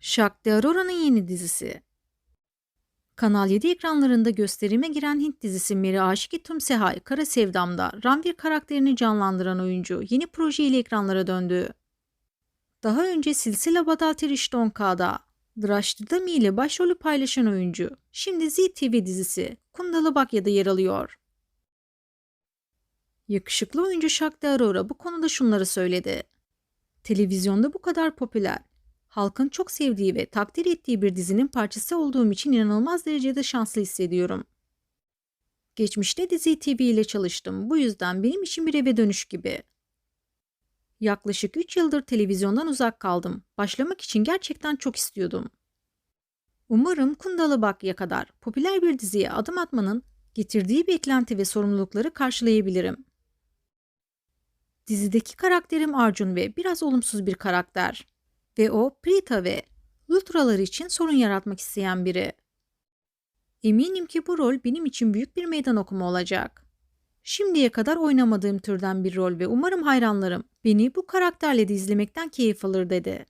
Chuck de Aurora'nın yeni dizisi. Kanal 7 ekranlarında gösterime giren Hint dizisi Meri Aşık Tum Sehai Kara Sevdam'da Ranveer karakterini canlandıran oyuncu yeni projeyle ekranlara döndü. Daha önce Silsila Badal Terişton K'da Drashti ile başrolü paylaşan oyuncu şimdi ZTV dizisi Kundalı Bakya'da yer alıyor. Yakışıklı oyuncu Shak de Arora bu konuda şunları söyledi. Televizyonda bu kadar popüler, halkın çok sevdiği ve takdir ettiği bir dizinin parçası olduğum için inanılmaz derecede şanslı hissediyorum. Geçmişte Dizi TV ile çalıştım. Bu yüzden benim için bir eve dönüş gibi. Yaklaşık 3 yıldır televizyondan uzak kaldım. Başlamak için gerçekten çok istiyordum. Umarım Kundalı Bakya kadar popüler bir diziye adım atmanın getirdiği beklenti ve sorumlulukları karşılayabilirim. Dizideki karakterim Arjun ve biraz olumsuz bir karakter. Ve o Prita ve Ultralar için sorun yaratmak isteyen biri. Eminim ki bu rol benim için büyük bir meydan okuma olacak. Şimdiye kadar oynamadığım türden bir rol ve umarım hayranlarım beni bu karakterle de izlemekten keyif alır dedi.